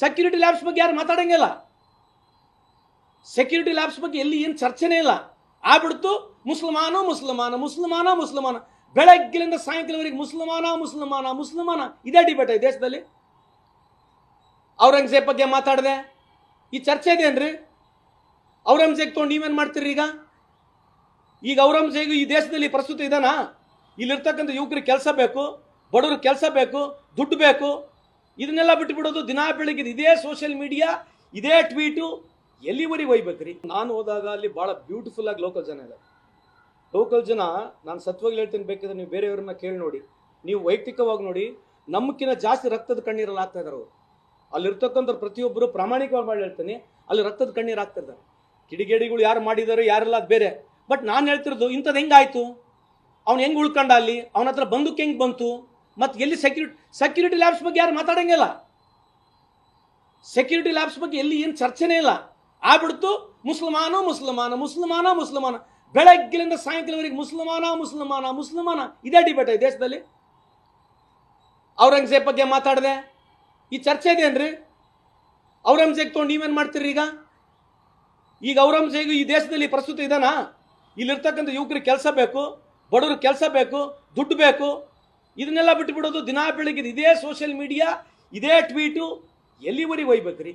Security labs ಬಗ್ಗೆ ಯಾರು ಮಾತಾಡಂಗಿಲ್ಲ security labs ಬಗ್ಗೆ ಎಲ್ಲಿ ಏನು ಚರ್ಚೆನೇ ಇಲ್ಲ. ಆಗ್ಬಿಡ್ತು, ಮುಸಲ್ಮಾನ ಮುಸಲ್ಮಾನ ಮುಸಲ್ಮಾನ ಮುಸಲ್ಮಾನ. ಬೆಳಗ್ಗಿನಿಂದ ಸಾಯಂಕಾಲವರೆಗೆ ಮುಸಲ್ಮಾನ ಮುಸಲ್ಮಾನ ಮುಸಲ್ಮಾನ. ಇದೇ ಡಿಬೇಟ್ ಆಯ್ತು ದೇಶದಲ್ಲಿ. ಔರಂಗಜೇಬ್ ಬಗ್ಗೆ ಮಾತಾಡಿದೆ. ಈ ಚರ್ಚೆ ಇದೇನ್ರಿ ಔರಂಗಜೇಬ್ ತೊಗೊಂಡು ನೀವೇನು ಮಾಡ್ತೀರಿ ಈಗ? ಈಗ ಔರಂಗಜೇಬ್ ಈ ದೇಶದಲ್ಲಿ ಪ್ರಸ್ತುತ ಇದಾನಾ? ಇಲ್ಲಿರ್ತಕ್ಕಂಥ ಯುವಕರಿಗೆ ಕೆಲಸ ಬೇಕು, ಬಡವ್ರಿಗೆ ಕೆಲಸ ಬೇಕು, ದುಡ್ಡು ಬೇಕು ಇದನ್ನೆಲ್ಲ ಬಿಟ್ಟುಬಿಡೋದು ದಿನಾ ಬೆಳಗ್ಗೆ ಇದೇ ಸೋಷಿಯಲ್ ಮೀಡಿಯಾ ಇದೇ ಟ್ವೀಟು ಎಲ್ಲಿವರೆಗೆ ಒಯ್ಬೇಕ್ರಿ? ನಾನು ಹೋದಾಗ ಅಲ್ಲಿ ಭಾಳ ಬ್ಯೂಟಿಫುಲ್ ಆಗಿ ಲೋಕಲ್ ಜನ ಇದೆ ಲೋಕಲ್ ಜನ, ನಾನು ಸತ್ವಾಗಿ ಹೇಳ್ತೀನಿ, ಬೇಕಿದ್ರೆ ನೀವು ಬೇರೆಯವ್ರನ್ನ ಕೇಳಿ ನೋಡಿ. ನೀವು ವೈಯಕ್ತಿಕವಾಗಿ ನೋಡಿ ನಮ್ಮಕ್ಕಿಂತ ಜಾಸ್ತಿ ರಕ್ತದ ಕಣ್ಣೀರಲ್ಲಿ ಆಗ್ತಾ ಇದ್ದಾರೆ ಅವರು. ಅಲ್ಲಿರ್ತಕ್ಕಂಥ ಪ್ರತಿಯೊಬ್ಬರು ಪ್ರಾಮಾಣಿಕವಾಗಿ ಮಾಡಿ ಹೇಳ್ತೀನಿ, ಅಲ್ಲಿ ರಕ್ತದ ಕಣ್ಣೀರು ಆಗ್ತಾ ಇದ್ದಾರೆ ಕಿಡಿಗೇಡಿಗಳು ಯಾರು ಮಾಡಿದಾರೋ, ಯಾರೆಲ್ಲ ಅದು ಬೇರೆ. ಬಟ್ ನಾನು ಹೇಳ್ತಿರೋದು ಇಂಥದ್ದು ಹೆಂಗಾಯ್ತು? ಅವ್ನು ಹೆಂಗೆ ಉಳ್ಕೊಂಡ ಅಲ್ಲಿ? ಅವನ ಹತ್ರ ಬಂದಕ್ಕೆ ಹೆಂಗೆ ಬಂತು? ಮತ್ತು ಎಲ್ಲಿ ಸೆಕ್ಯೂರಿಟಿ ಸೆಕ್ಯೂರಿಟಿ ಲ್ಯಾಬ್ಸ್ ಬಗ್ಗೆ ಯಾರು ಮಾತಾಡಂಗಿಲ್ಲ ಸೆಕ್ಯೂರಿಟಿ ಲ್ಯಾಬ್ಸ್ ಬಗ್ಗೆ ಎಲ್ಲಿ ಏನು ಚರ್ಚೆನೇ ಇಲ್ಲ. ಆಗ್ಬಿಡ್ತು, ಮುಸಲ್ಮಾನ ಮುಸಲ್ಮಾನ ಮುಸಲ್ಮಾನ ಮುಸಲ್ಮಾನ. ಬೆಳಗ್ಗಿನಿಂದ ಸಾಯಂಕಾಲವರೆಗೆ ಮುಸಲ್ಮಾನ ಮುಸಲ್ಮಾನ ಮುಸಲ್ಮಾನ. ಇದೇ ಡಿಬೇಟ್ ಈ ದೇಶದಲ್ಲಿ. ಔರಂಗಜೇಬ್ ಬಗ್ಗೆ ಮಾತಾಡಿದೆ. ಈ ಚರ್ಚೆ ಇದೇನ್ರಿ ಔರಂಗಜೇಬ್ ತೊಗೊಂಡು ನೀವೇನು ಮಾಡ್ತೀರಿ ಈಗ? ಈಗ ಔರಂಗಜೇಬ್ ಈ ದೇಶದಲ್ಲಿ ಪ್ರಸ್ತುತ ಇದಾನಾ? ಇಲ್ಲಿರ್ತಕ್ಕಂಥ ಯುವಕರಿಗೆ ಕೆಲಸ ಬೇಕು, ಬಡವ್ರಿಗೆ ಕೆಲಸ ಬೇಕು, ದುಡ್ಡು ಬೇಕು ಇದನ್ನೆಲ್ಲ ಬಿಟ್ಟುಬಿಡೋದು ದಿನಾ ಬೆಳಗ್ಗೆ ಇದೇ ಸೋಷಿಯಲ್ ಮೀಡಿಯಾ ಇದೇ ಟ್ವೀಟು ಎಲ್ಲಿವರೆಗೆ ಒಯ್ಬೇಕ್ರಿ?